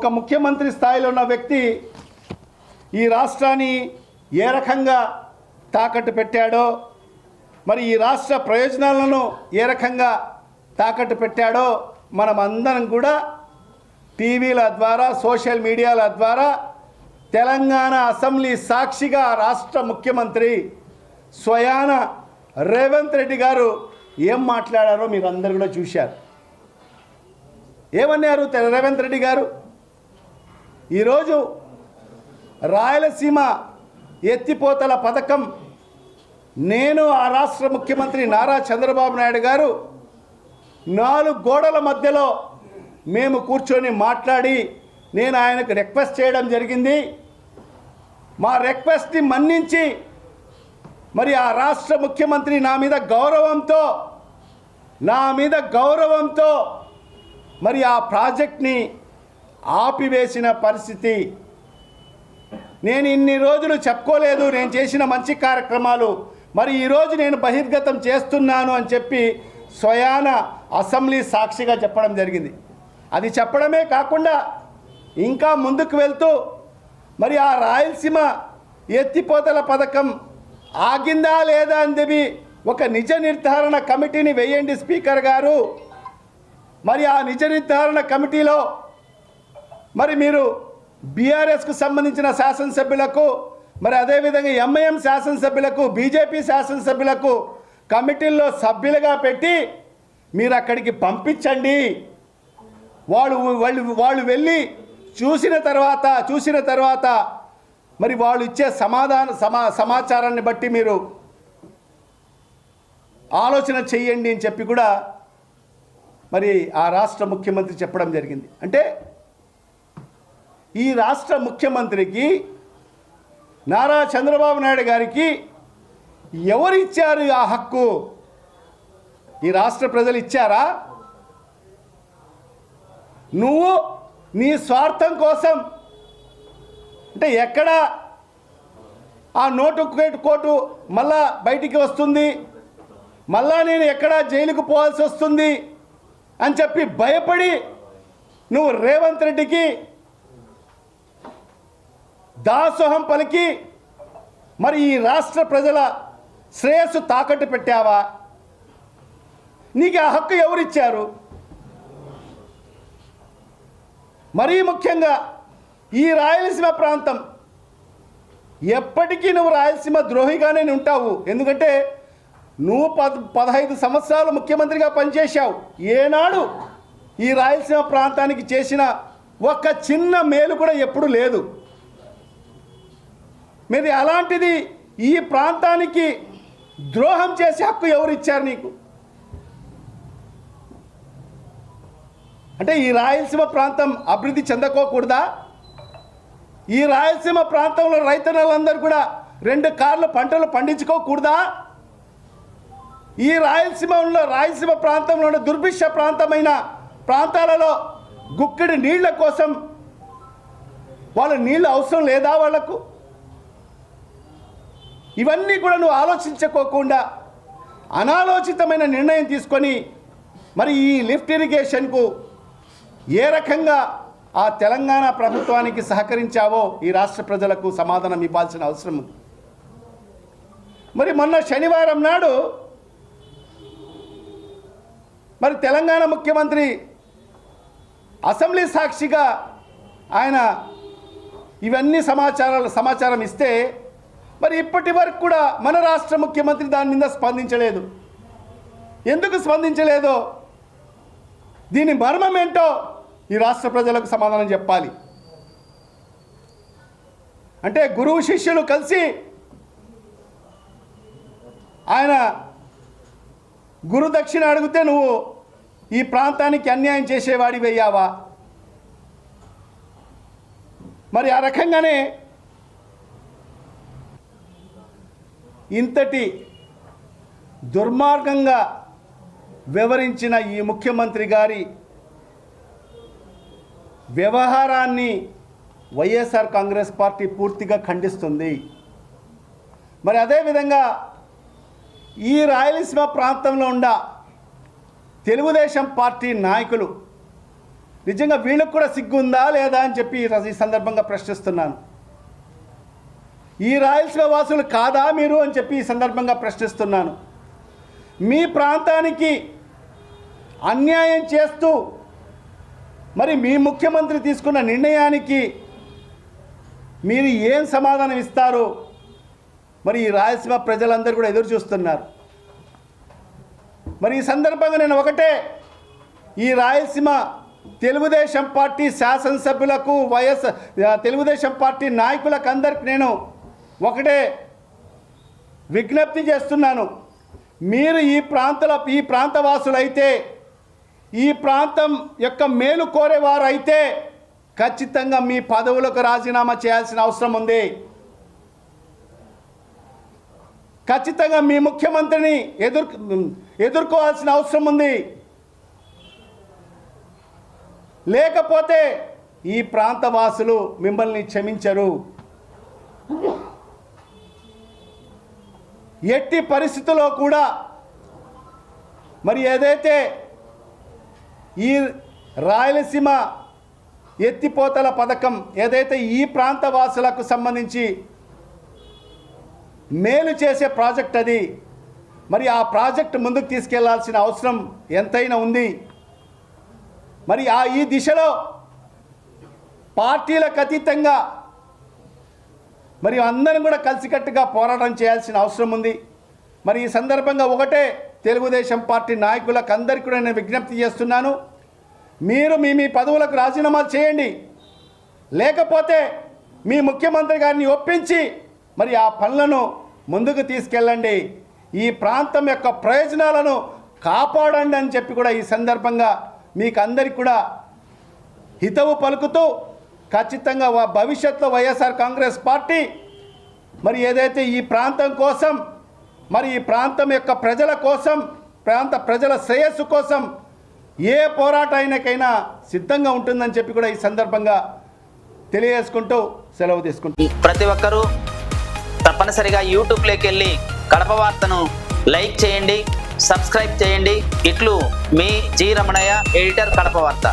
ఒక ముఖ్యమంత్రి స్థాయిలో ఉన్న వ్యక్తి ఈ రాష్ట్రాన్ని ఏ రకంగా తాకట్టు పెట్టాడో మరి ఈ రాష్ట్ర ప్రయోజనాలను ఏ రకంగా తాకట్టు పెట్టాడో మనం అందరం కూడా టీవీల ద్వారా సోషల్ మీడియాల ద్వారా తెలంగాణ అసెంబ్లీ సాక్షిగా రాష్ట్ర ముఖ్యమంత్రి స్వయాన రేవంత్ రెడ్డి గారు ఏం మాట్లాడారో మీరు అందరు కూడా చూశారు. ఏమన్నారు రేవంత్ రెడ్డి గారు? ఈరోజు రాయలసీమ ఎత్తిపోతల పథకం నేను ఆ రాష్ట్ర ముఖ్యమంత్రి నారా చంద్రబాబు నాయుడు గారు నాలుగు గోడల మధ్యలో మేము కూర్చొని మాట్లాడి నేను ఆయనకు రిక్వెస్ట్ చేయడం జరిగింది. మా రిక్వెస్ట్ని మన్నించి మరి ఆ రాష్ట్ర ముఖ్యమంత్రి నా మీద గౌరవంతో నా మీద గౌరవంతో మరి ఆ ప్రాజెక్ట్ని ఆపివేసిన పరిస్థితి. నేను ఇన్ని రోజులు చెప్పుకోలేదు నేను చేసిన మంచి కార్యక్రమాలు మరి ఈరోజు నేను బహిర్గతం చేస్తున్నాను అని చెప్పి స్వయాన అసెంబ్లీ సాక్షిగా చెప్పడం జరిగింది. అది చెప్పడమే కాకుండా ఇంకా ముందుకు వెళ్తూ మరి ఆ రాయలసీమ ఎత్తిపోతల పథకం ఆగిందా లేదా అని చెప్పి ఒక నిజ నిర్ధారణ కమిటీని వేయండి స్పీకర్ గారు. మరి ఆ నిజ నిర్ధారణ కమిటీలో మరి మీరు బీఆర్ఎస్కు సంబంధించిన శాసనసభ్యులకు మరి అదేవిధంగా ఎంఐఎం శాసనసభ్యులకు బీజేపీ శాసనసభ్యులకు కమిటీల్లో సభ్యులుగా పెట్టి మీరు అక్కడికి పంపించండి. వాళ్ళు వాళ్ళు వాళ్ళు వెళ్ళి చూసిన తర్వాత చూసిన తర్వాత మరి వాళ్ళు ఇచ్చే సమాధాన సమా సమాచారాన్ని బట్టి మీరు ఆలోచన చెయ్యండి అని చెప్పి కూడా మరి ఆ రాష్ట్ర ముఖ్యమంత్రి చెప్పడం జరిగింది. అంటే ఈ రాష్ట్ర ముఖ్యమంత్రికి నారా చంద్రబాబు నాయుడు గారికి ఎవరు ఇచ్చారు ఆ హక్కు? ఈ రాష్ట్ర ప్రజలు ఇచ్చారా? నువ్వు నీ స్వార్థం కోసం అంటే ఎక్కడ ఆ నోటు కోటు మళ్ళా బయటికి వస్తుంది? మళ్ళా నేను ఎక్కడ జైలుకు పోవాల్సి వస్తుంది? అని చెప్పి భయపడి నువ్వు రేవంత్ రెడ్డికి దాసోహం పలికి మరి ఈ రాష్ట్ర ప్రజల శ్రేయస్సు తాకట్టు పెట్టావా? నీకు ఆ హక్కు ఎవరిచ్చారు? మరీ ముఖ్యంగా ఈ రాయలసీమ ప్రాంతం. ఎప్పటికీ నువ్వు రాయలసీమ ద్రోహిగానే ఉంటావు. ఎందుకంటే నువ్వు పద్ పదహైదు సంవత్సరాలు ముఖ్యమంత్రిగా పనిచేశావు. ఏనాడు ఈ రాయలసీమ ప్రాంతానికి చేసిన ఒక్క చిన్న మేలు కూడా ఎప్పుడూ లేదు. మీరు అలాంటిది ఈ ప్రాంతానికి ద్రోహం చేసే హక్కు ఎవరు ఇచ్చారు నీకు? అంటే ఈ రాయలసీమ ప్రాంతం అభివృద్ధి చెందకోకూడదా? ఈ రాయలసీమ ప్రాంతంలో రైతన్నలందరూ కూడా రెండు కార్లు పంటలు పండించుకోకూడదా? ఈ రాయలసీమలో రాయలసీమ ప్రాంతంలో ఉన్న దుర్భిక్ష ప్రాంతమైన ప్రాంతాలలో గుక్కిడి నీళ్ళ కోసం వాళ్ళ నీళ్ళు అవసరం లేదా వాళ్ళకు ఇవన్నీ కూడా నువ్వు ఆలోచించుకోకుండా అనాలోచితమైన నిర్ణయం తీసుకొని మరి ఈ లిఫ్ట్ ఇరిగేషన్కు ఏ రకంగా ఆ తెలంగాణ ప్రభుత్వానికి సహకరించావో ఈ రాష్ట్ర ప్రజలకు సమాధానం ఇవ్వాల్సిన అవసరం ఉంది. మరి మొన్న శనివారం నాడు మరి తెలంగాణ ముఖ్యమంత్రి అసెంబ్లీ సాక్షిగా ఆయన ఇవన్నీ సమాచారాలు సమాచారం ఇస్తే మరి ఇప్పటి వరకు కూడా మన రాష్ట్ర ముఖ్యమంత్రి దాని మీద స్పందించలేదు. ఎందుకు స్పందించలేదో? దీని మర్మం ఏంటో ఈ రాష్ట్ర ప్రజలకు సమాధానం చెప్పాలి. అంటే గురువు శిష్యులు కలిసి ఆయన గురు దక్షిణ అడిగితే నువ్వు ఈ ప్రాంతానికి అన్యాయం చేసేవాడి వెయ్యావా మరి ఆ రకంగానే ఇంతటి దుర్మార్గంగా వివరించిన ఈ ముఖ్యమంత్రి గారి వ్యవహారాన్ని వైఎస్ఆర్ కాంగ్రెస్ పార్టీ పూర్తిగా ఖండిస్తుంది. మరి అదేవిధంగా ఈ రాయలసీమ ప్రాంతంలో ఉన్న తెలుగుదేశం పార్టీ నాయకులు నిజంగా వీళ్ళకు కూడా సిగ్గుందా లేదా అని చెప్పి ఈ సందర్భంగా ప్రశ్నిస్తున్నాను. ఈ రాయలసీమ వాసులు కాదా మీరు అని చెప్పి ఈ సందర్భంగా ప్రశ్నిస్తున్నాను. మీ ప్రాంతానికి అన్యాయం చేస్తూ మరి మీ ముఖ్యమంత్రి తీసుకున్న నిర్ణయానికి మీరు ఏం సమాధానం ఇస్తారు? మరి ఈ రాయలసీమ ప్రజలందరూ కూడా ఎదురు చూస్తున్నారు. మరి ఈ సందర్భంగా నేను ఒకటే ఈ రాయలసీమ తెలుగుదేశం పార్టీ శాసనసభ్యులకు వైఎస్ తెలుగుదేశం పార్టీ నాయకులకు అందరికి నేను ఒకటే విజ్ఞప్తి చేస్తున్నాను. మీరు ఈ ప్రాంతాల ఈ ప్రాంతవాసులైతే ఈ ప్రాంతం యొక్క మేలు కోరేవారు అయితే ఖచ్చితంగా మీ పదవులకు రాజీనామా చేయాల్సిన అవసరం ఉంది. ఖచ్చితంగా మీ ముఖ్యమంత్రిని ఎదుర్ ఎదుర్కోవాల్సిన అవసరం ఉంది. లేకపోతే ఈ ప్రాంత వాసులు మిమ్మల్ని క్షమించరు. ఎట్టి పరిస్థితుల్లో కూడా మరి ఏదైతే ఈ రాయలసీమ ఎత్తిపోతల పథకం ఏదైతే ఈ ప్రాంత వాసులకు సంబంధించి మేలు చేసే ప్రాజెక్ట్ అది మరి ఆ ప్రాజెక్ట్ ముందుకు తీసుకెళ్ళాల్సిన అవసరం ఎంతైనా ఉంది. మరి ఆ ఈ దిశలో పార్టీలకు అతీతంగా మరి అందరం కూడా కలిసికట్టుగా పోరాటం చేయాల్సిన అవసరం ఉంది. మరి ఈ సందర్భంగా ఒకటే తెలుగుదేశం పార్టీ నాయకులకు అందరికీ కూడా నేను విజ్ఞప్తి చేస్తున్నాను. మీరు మీ మీ పదవులకు రాజీనామాలు చేయండి. లేకపోతే మీ ముఖ్యమంత్రి గారిని ఒప్పించి మరి ఆ పనులను ముందుకు తీసుకెళ్ళండి. ఈ ప్రాంతం యొక్క ప్రయోజనాలను కాపాడండి అని చెప్పి కూడా ఈ సందర్భంగా మీకు అందరికి కూడా హితవు పలుకుతూ ఖచ్చితంగా భవిష్యత్తులో వైఎస్ఆర్ కాంగ్రెస్ పార్టీ మరి ఏదైతే ఈ ప్రాంతం కోసం మరి ఈ ప్రాంతం యొక్క ప్రజల కోసం ప్రాంత ప్రజల శ్రేయస్సు కోసం ఏ పోరాటానికైనా సిద్ధంగా ఉంటుందని చెప్పి కూడా ఈ సందర్భంగా తెలియజేసుకుంటూ సెలవు తీసుకుంటాం ప్రతి ఒక్కరూ తప్పనిసరిగా యూట్యూబ్లోకి వెళ్ళి కడప వార్తను లైక్ చేయండి సబ్స్క్రైబ్ చేయండి. ఇట్లు మీ జి రమణయ్య ఎడిటర్ కడప వార్త.